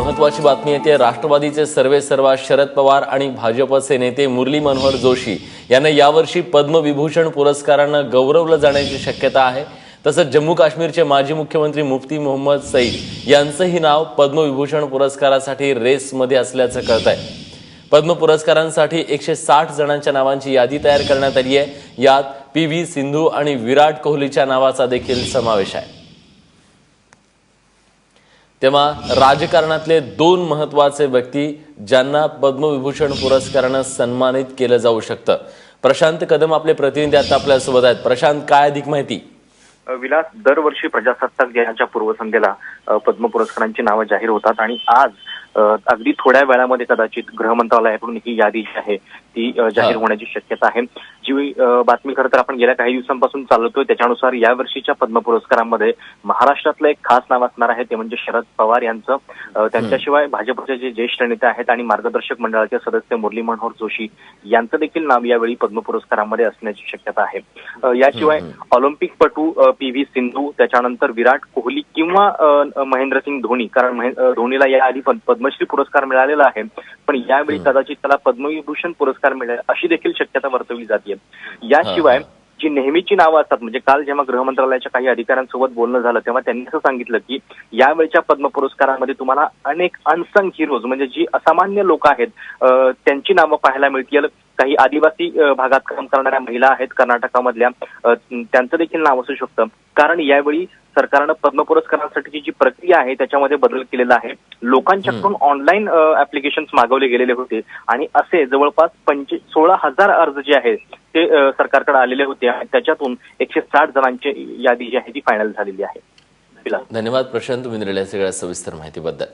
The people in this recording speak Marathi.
महत्वाची बातमी येते. राष्ट्रवादीचे सर्वे सर्वा शरद पवार आणि भाजपचे नेते मुरली मनोहर जोशी यांना यावर्षी पद्मविभूषण पुरस्कारानं गौरवलं जाण्याची शक्यता आहे. तसंच जम्मू काश्मीरचे माजी मुख्यमंत्री मुफ्ती मोहम्मद सईद यांचंही नाव पद्मविभूषण पुरस्कारासाठी रेसमध्ये असल्याचं कळत आहे पद्म पुरस्कारांसाठी एकशे साठ जणांच्या नावांची यादी तयार करण्यात आली आहे. यात पी व्ही सिंधू आणि विराट कोहलीच्या नावाचा देखील समावेश आहे. तेव्हा राजकारणातले दोन महत्त्वाचे व्यक्ती ज्यांना पद्मविभूषण पुरस्कारानं सन्मानित केलं जाऊ शकतं. प्रशांत कदम आपले प्रतिनिधी आता आपल्यासोबत आहेत. प्रशांत काय अधिक माहिती? विलास दरवर्षी प्रजासत्ताक दिनाच्या पूर्वसंध्येला पद्म पुरस्कारांची नावं जाहीर होतात आणि आज अगदी थोड्या वेळामध्ये कदाचित गृह मंत्रालयाकडून ही यादी जी आहे ती जाहीर. होण्याची शक्यता आहे. जी बातमी खरं तर आपण गेल्या काही दिवसांपासून चालवतोय. त्याच्यानुसार या वर्षीच्या पद्म पुरस्कारांमध्ये महाराष्ट्रातलं एक खास नाव असणार आहे ते म्हणजे शरद पवार यांचं. त्यांच्याशिवाय भाजपचे जे ज्येष्ठ नेते आहेत आणि मार्गदर्शक मंडळाचे सदस्य मुरली मनोहर जोशी यांचं देखील नाव यावेळी पद्म पुरस्कारांमध्ये असण्याची शक्यता आहे. याशिवाय ऑलिम्पिकपटू पी व्ही सिंधू त्याच्यानंतर विराट कोहली किंवा महेंद्रसिंग धोनी. कारण धोनीला याआधी पद- पद्मश्री पुरस्कार मिळालेला आहे. पण यावेळी कदाचित त्याला पद्मविभूषण पुरस्कार मिळेल अशी देखील शक्यता वर्तवली जाते याशिवाय जी नेहमीची नावं असतात म्हणजे काल जेव्हा गृह मंत्रालयाच्या काही अधिकाऱ्यांसोबत बोलणं झालं तेव्हा त्यांनी असं सांगितलं की यावेळच्या पद्म पुरस्कारामध्ये तुम्हाला अनेक अनसंग हिरोज म्हणजे जी असामान्य लोक आहेत त्यांची नावं पाहायला मिळतील. काही आदिवासी भागात काम करणाऱ्या महिला आहेत कर्नाटकामधल्या. त्यांचं देखील नाव असू शकतं. कारण यावेळी सरकारनं पद्म पुरस्कारांसाठीची जी प्रक्रिया आहे त्याच्यामध्ये बदल केलेला आहे. लोकांच्याकडून ऑनलाईन ऍप्लिकेशन मागवले गेलेले होते. आणि असे जवळपास पंचे सोळा हजार अर्ज जे आहेत ते सरकारकडे आलेले होते. आणि त्याच्यातून एकशे साठ जणांची यादी जी आहे ती फायनल झालेली आहे. धन्यवाद प्रशांत. तुम्ही दिलेल्या सगळ्या सविस्तर माहितीबद्दल.